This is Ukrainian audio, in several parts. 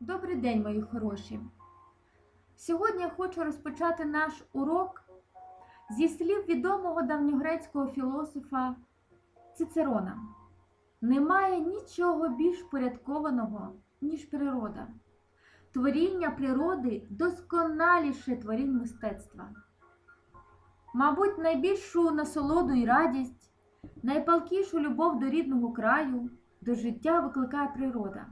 Добрий день, мої хороші! Сьогодні я хочу розпочати наш урок зі слів відомого давньогрецького філософа Цицерона. Немає нічого більш порядкованого, ніж природа. Творіння природи досконаліше творінь мистецтва. Мабуть, найбільшу насолоду і радість, найпалкішу любов до рідного краю, до життя викликає природа.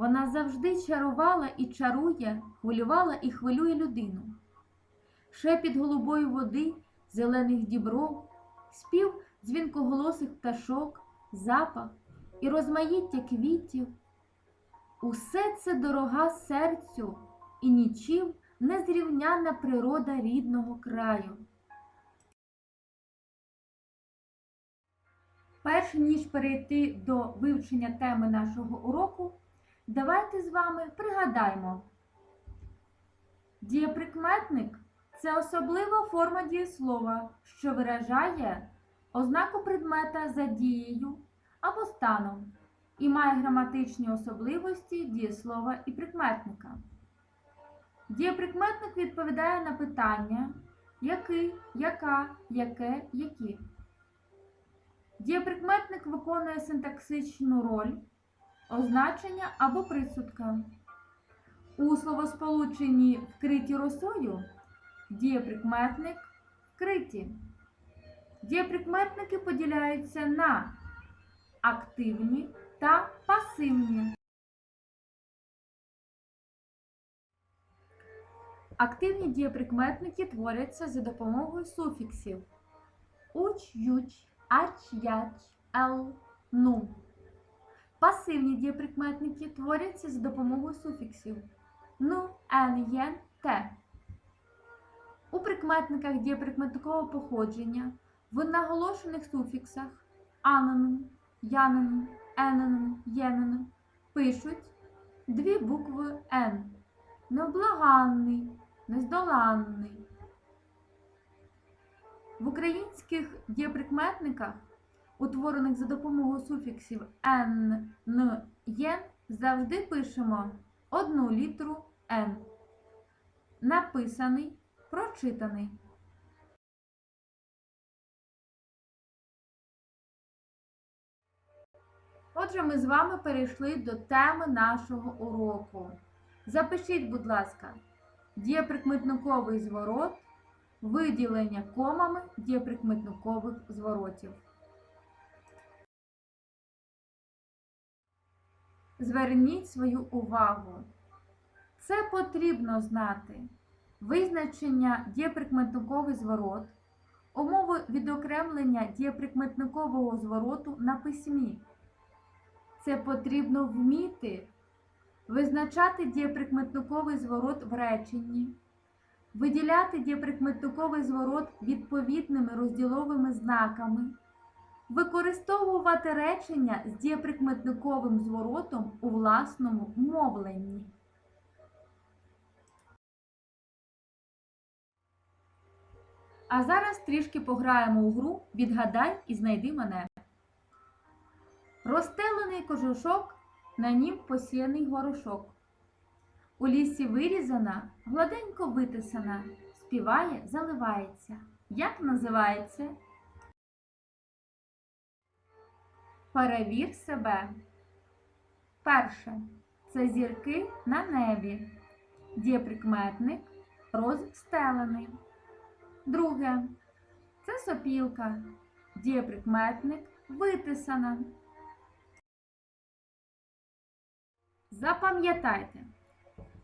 Вона завжди чарувала і чарує, хвилювала і хвилює людину. Шепіт голубої води, зелених дібров, спів дзвінкоголосих пташок, запах і розмаїття квітів. Усе це дорога серцю і нічим не зрівняна природа рідного краю. Перш ніж перейти до вивчення теми нашого уроку, давайте з вами пригадаємо. Дієприкметник це особлива форма дієслова, що виражає ознаку предмета за дією або станом і має граматичні особливості дієслова і прикметника. Дієприкметник відповідає на питання який, яка, яке, які. Дієприкметник виконує синтаксичну роль означення або присудка. У словосполученні вкриті росою дієприкметник вкриті. Дієприкметники поділяються на активні та пасивні. Активні дієприкметники творяться за допомогою суфіксів уч, юч, ач, яч, ел, ну. Пасивні дієприкметники творяться за допомогою суфіксів ну, ен, єн, те. У прикметниках дієприкметникового походження в наголошених суфіксах аноним, яноним, еноним, єноним пишуть дві букви Н. Невблаганний, нездоланний. В українських дієприкметниках, утворених за допомогою суфіксів н, н, єн, завжди пишемо одну літеру Н. Написаний, прочитаний. Отже, ми з вами перейшли до теми нашого уроку. Запишіть, будь ласка, дієприкметниковий зворот, виділення комами дієприкметникових зворотів. Зверніть свою увагу. Це потрібно знати. Визначення дієприкметниковий зворот, умови відокремлення дієприкметникового звороту на письмі. Це потрібно вміти визначати дієприкметниковий зворот в реченні, виділяти дієприкметниковий зворот відповідними розділовими знаками, використовувати речення з дієприкметниковим зворотом у власному мовленні. А зараз трішки пограємо у гру Відгадай і знайди мене. Розстелений кожушок, на нім посіяний горошок. У лісі вирізана, гладенько витисана, співає, заливається. Як називається? Перевір себе. Перше. Це зірки на небі. Дієприкметник розстелений. Друге. Це сопілка. Дієприкметник витисана. Запам'ятайте,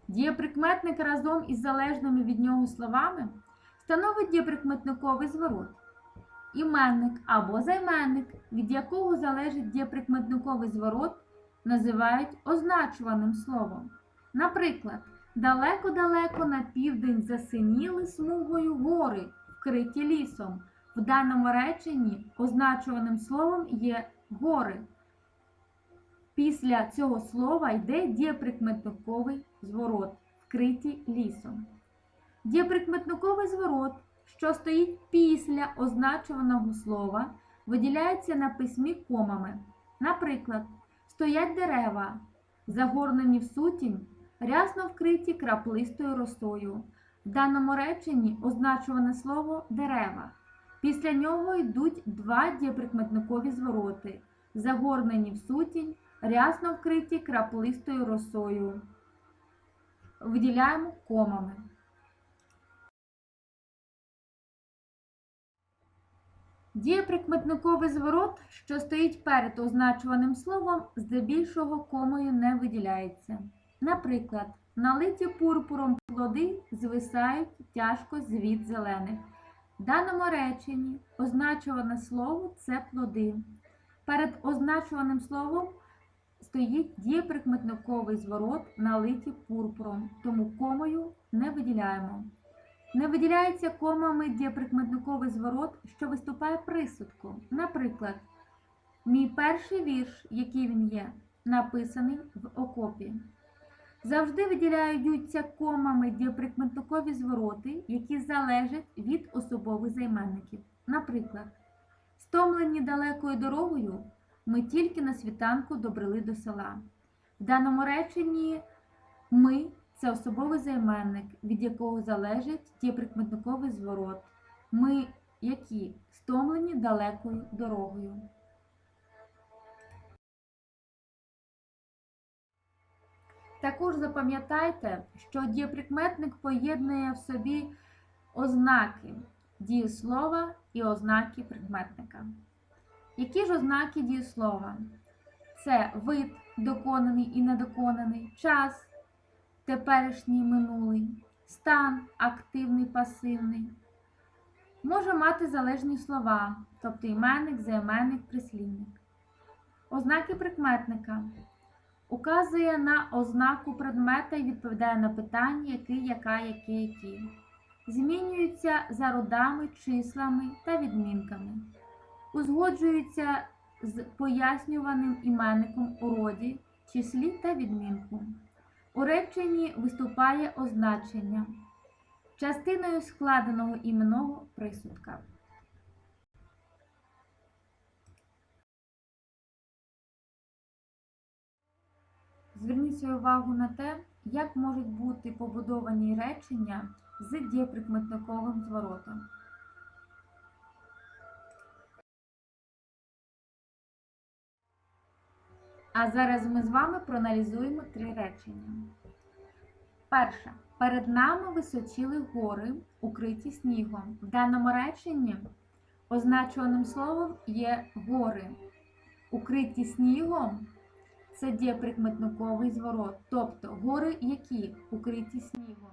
дієприкметник разом із залежними від нього словами становить дієприкметниковий зворот. Іменник або займенник, від якого залежить дієприкметниковий зворот, називають означуваним словом. Наприклад, далеко-далеко на південь засиніли смугою гори, вкриті лісом. В даному реченні означуваним словом є гори. Після цього слова йде дієприкметниковий зворот, вкриті лісом. Дієприкметниковий зворот, що стоїть після означуваного слова, виділяється на письмі комами. Наприклад, стоять дерева, загорнені в сутінь, рясно вкриті краплистою росою. В даному реченні означуване слово дерева. Після нього йдуть два дієприкметникові звороти, загорнені в сутінь, рясно вкриті краплистою росою. Виділяємо комами. Дієприкметниковий зворот, що стоїть перед означуваним словом, здебільшого комою не виділяється. Наприклад, налиті пурпуром плоди звисають тяжко з від зелених. В даному реченні означуване слово це плоди. Перед означуваним словом стоїть дієприкметниковий зворот, налиті пурпуром, тому комою не виділяємо. Не виділяється комами дієприкметниковий зворот, що виступає присудком. Наприклад, мій перший вірш, який він є, написаний в окопі. Завжди виділяються комами дієприкметникові звороти, які залежать від особових займенників. Наприклад, стомлені далекою дорогою, ми тільки на світанку добрели до села. В даному реченні ми це особовий займенник, від якого залежить дієприкметниковий зворот. Ми які стомлені далекою дорогою. Також запам'ятайте, що дієприкметник поєднує в собі ознаки дієслова і ознаки прикметника. Які ж ознаки дієслова? Це вид доконаний і недоконаний, час, теперішній минулий, стан активний, пасивний. Може мати залежні слова, тобто іменник, займенник, прислівник. Ознаки прикметника указує на ознаку предмета і відповідає на питання, який, яка, який, який. Змінюються за родами, числами та відмінками. Узгоджуються з пояснюваним іменником у роді, числі та відмінку. У реченні виступає означення частиною складеного іменного присудка. Зверніть увагу на те, як можуть бути побудовані речення з дієприкметниковим зворотом. А зараз ми з вами проаналізуємо три речення. Перше. Перед нами височили гори, укриті снігом. В даному реченні означуваним словом є гори. Укриті снігом це дієприкметниковий зворот. Тобто гори, які укриті снігом.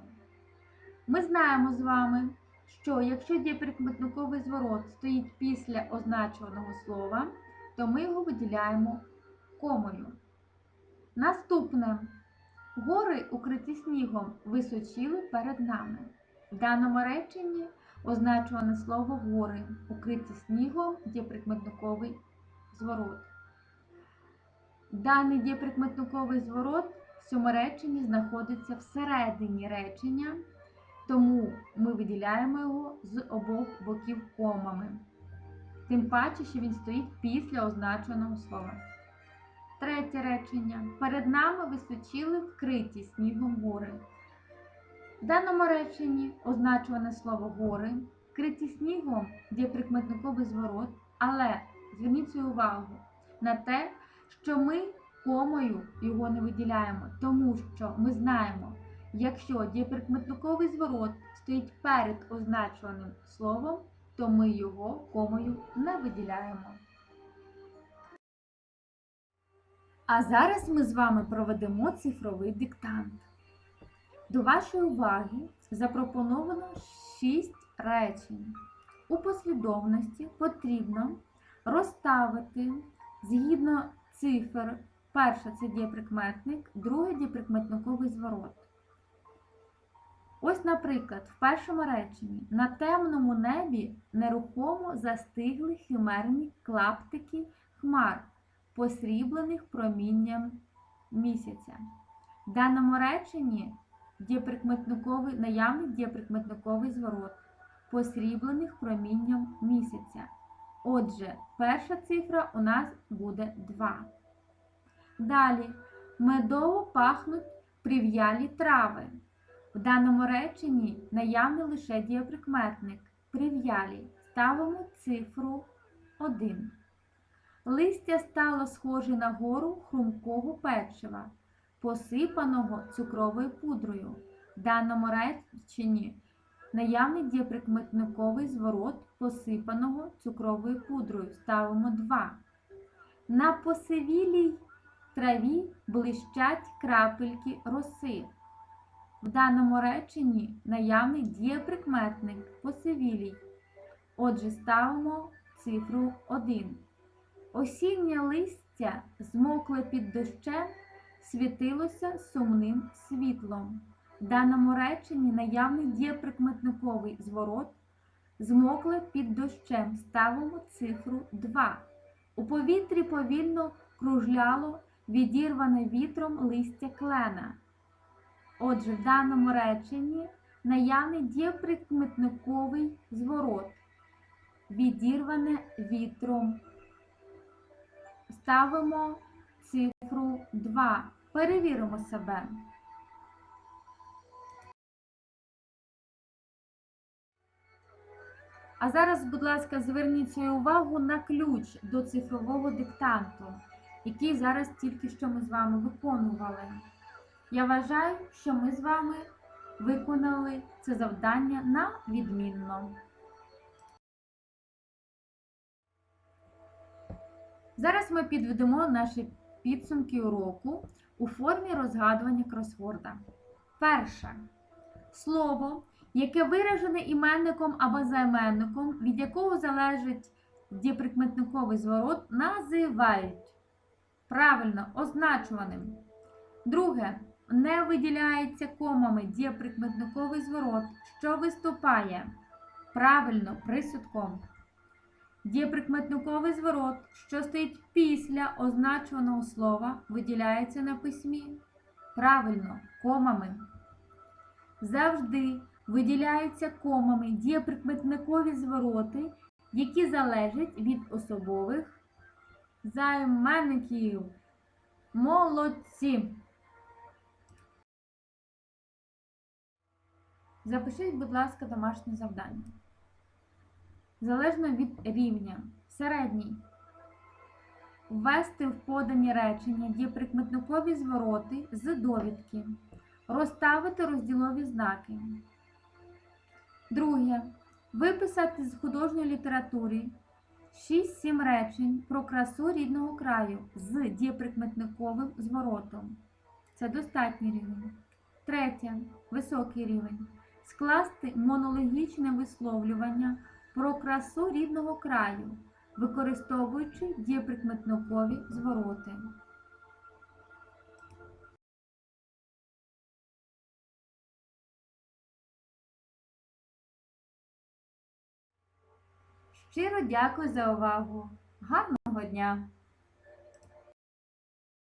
Ми знаємо з вами, що якщо дієприкметниковий зворот стоїть після означуваного слова, то ми його виділяємо комою. Наступне. Гори, укриті снігом, височили перед нами. В даному реченні означуване слово гори, укриті снігом, дієприкметниковий зворот. Даний дієприкметниковий зворот в цьому реченні знаходиться всередині речення, тому ми виділяємо його з обох боків комами. Тим паче, що він стоїть після означеного слова. Третє речення. Перед нами височили вкриті снігом гори. В даному реченні означуване слово гори, вкриті снігом є прикметниковий зворот, але зверніть свою увагу на те, що ми комою його не виділяємо, тому що ми знаємо, якщо дієприкметниковий зворот стоїть перед означуваним словом, то ми його комою не виділяємо. А зараз ми з вами проведемо цифровий диктант. До вашої уваги запропоновано 6 речень. У послідовності потрібно розставити згідно цифр. Перше це дієприкметник, друге дієприкметниковий зворот. Ось, наприклад, в першому реченні на темному небі нерухомо застигли химерні клаптики хмар посріблених промінням місяця. В даному реченні дієприкметниковий, наявний дієприкметниковий зворот, посріблених промінням місяця. Отже, перша цифра у нас буде 2. Далі медово пахнуть прив'ялі трави. В даному реченні наявний лише дієприкметник прив'ялі. Ставимо цифру 1. Листя стало схоже на гору хрумкого печива, посипаного цукровою пудрою. В даному реченні наявний дієприкметниковий зворот посипаного цукровою пудрою. Ставимо 2. На посивілій траві блищать крапельки роси. В даному реченні наявний дієприкметник посивілій. Отже, ставимо цифру 1. Осіннє листя змокле під дощем, світилося сумним світлом. В даному реченні наявний дієприкметниковий зворот змокле під дощем. Ставимо цифру 2. У повітрі повільно кружляло відірване вітром листя клена. Отже, в даному реченні наявний дієприкметниковий зворот. Відірване вітром. Ставимо цифру 2. Перевіримо себе. А зараз, будь ласка, зверніть свою увагу на ключ до цифрового диктанту, який зараз тільки що ми з вами виконували. Я вважаю, що ми з вами виконали це завдання на відмінно. Зараз ми підведемо наші підсумки уроку у формі розгадування кросворда. Перше. Слово, яке виражене іменником або займенником, від якого залежить дієприкметниковий зворот, називають правильно означуваним. Друге. Не виділяється комами дієприкметниковий зворот, що виступає правильно присудком. Дієприкметниковий зворот, що стоїть після означуваного слова, виділяється на письмі. Правильно, комами. Завжди виділяються комами дієприкметникові звороти, які залежать від особових займенників. Молодці! Запишіть, будь ласка, домашнє завдання. Залежно від рівня. Середній. Ввести в подані речення дієприкметникові звороти з довідки. Розставити розділові знаки. Друге. Виписати з художньої літератури 6-7 речень про красу рідного краю з дієприкметниковим зворотом. Це достатній рівень. Третє. Високий рівень. Скласти монологічне висловлювання про красу рідного краю, використовуючи дієприкметникові звороти. Щиро дякую за увагу. Гарного дня!